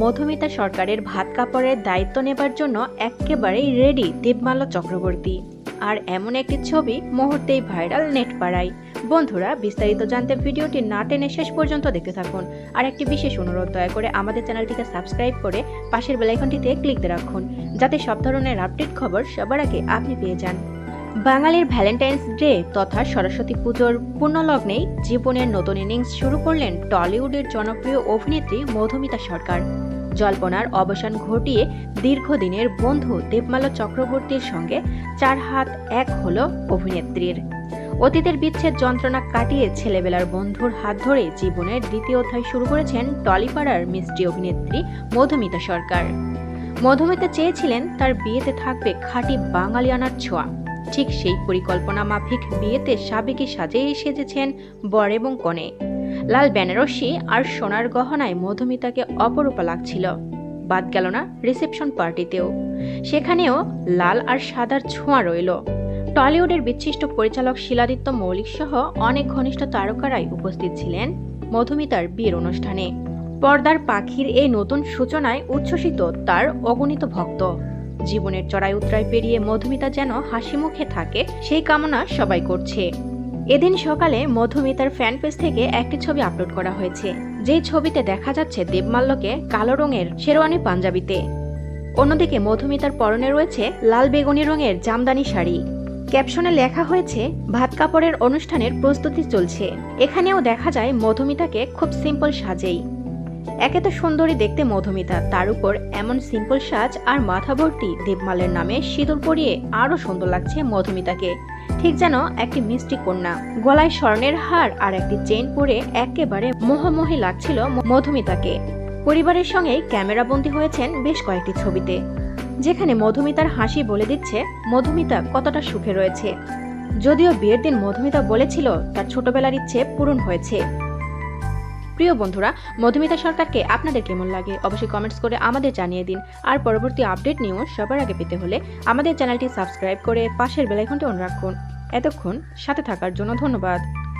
মধুমিতা সরকারের ভাত কাপড়ের দায়িত্ব নেবার জন্য একেবারেই রেডি দেবমাল্য চক্রবর্তী। আর এমন একটি ছবি মুহূর্তেই ভাইরাল নেট পাড়ায় বন্ধুরা, বিস্তারিত জানতে ভিডিওটি না টেনে শেষ পর্যন্ত দেখতে থাকুন। আর একটি বিশেষ অনুরোধ, দয়া করে আমাদের চ্যানেলটিকে সাবস্ক্রাইব করে পাশের বেলাইকনটিতে ক্লিক দিয়ে রাখুন, যাতে সব ধরনের আপডেট খবর সবার আগে আপনি পেয়ে যান। বাঙালির ভ্যালেন্টাইন্স ডে তথা সরস্বতী পুজোর পূর্ণলগ্নেই জীবনের নতুন ইনিংস শুরু করলেন টলিউডের জনপ্রিয় অভিনেত্রী মধুমিতা সরকার। জল্পনার অবসান ঘটিয়ে দীর্ঘদিনের বন্ধু দেবমালা চক্রবর্তীর সঙ্গে চার হাত এক হল অভিনেত্রীর। অতীতের বিচ্ছেদ যন্ত্রণা কাটিয়ে ছেলেবেলার বন্ধুর হাত ধরে জীবনের দ্বিতীয় অধ্যায় শুরু করেছেন টলিপাড়ার মিষ্টি অভিনেত্রী মধুমিতা সরকার। মধুমিতা চেয়েছিলেন তার বিয়েতে থাকবে খাঁটি বাঙালিয়ানার ছোঁয়া। ঠিক সেই পরিকল্পনা মাফিক বিয়েতে সাবেকি সাজেই সেজেছেন বর এবং কনে। লাল বেনারসি আর সোনার গহনায় মধুমিতাকে অপরূপা লাগছিল। বাদ গেল না রিসেপশন পার্টিতেও। সেখানেও লাল আর সাদার ছোঁয়া রইল। টলিউডের বিশিষ্ট পরিচালক শিলাদিত্য মৌলিক সহ অনেক ঘনিষ্ঠ তারকারাই উপস্থিত ছিলেন মধুমিতার বিয়ের অনুষ্ঠানে। পর্দার পাখির এই নতুন সূচনায় উচ্ছ্বসিত তার অগণিত ভক্ত। জীবনের চড়াই উতরাই পেরিয়ে মধুমিতা যেন হাসি মুখে থাকে, সেই কামনা সবাই করছে। এদিন সকালে মধুমিতার ফ্যান পেজ থেকে একটি ছবি আপলোড করা হয়েছে। যে ছবিতে দেখা যাচ্ছে দেবমাল্যকে কালো রঙের শেরওয়ানি পাঞ্জাবিতে। অন্যদিকে মধুমিতার পরনে রয়েছে লাল বেগুনি রঙের জামদানি শাড়ি। ক্যাপশনে লেখা হয়েছে, ভাত কাপড়ের অনুষ্ঠানের প্রস্তুতি চলছে। এখানেও দেখা যায় মধুমিতাকে খুব সিম্পল সাজেই। একে তো সুন্দরী দেখতে মধুমিতা, তার উপর এমন সিম্পল সাজ আর মাথা ভর্তি দেবমালের নামে সিঁদুর পরিয়ে আরও সুন্দর লাগছে মধুমিতাকে। ঠিক যেন একটি মিষ্টি কন্যা। গলায় স্বর্ণের হার আর একটি চেন পরে একেবারে মোহমোহি লাগছিল মধুমিতাকে। পরিবারের সঙ্গে ক্যামেরাবন্দী হয়েছেন বেশ কয়েকটি ছবিতে। যেখানে মধুমিতার হাসি বলে দিচ্ছে, মধুমিতা কতটা সুখে রয়েছে। যদিও বিয়ের দিন মধুমিতা বলেছিল, তার ছোটবেলার ইচ্ছে পূরণ হয়েছে। প্রিয় বন্ধুরা, মধুমিতা সরকারকে আপনাদের কেমন লাগে? অবশ্যই কমেন্টস করে আমাদের জানিয়ে দিন। আর পরবর্তী আপডেট নিউজ সবার আগে পেতে হলে আমাদের চ্যানেলটি সাবস্ক্রাইব করে পাশের বেলাইকনটি অন রাখুন। এতক্ষণ সাথে থাকার জন্য ধন্যবাদ।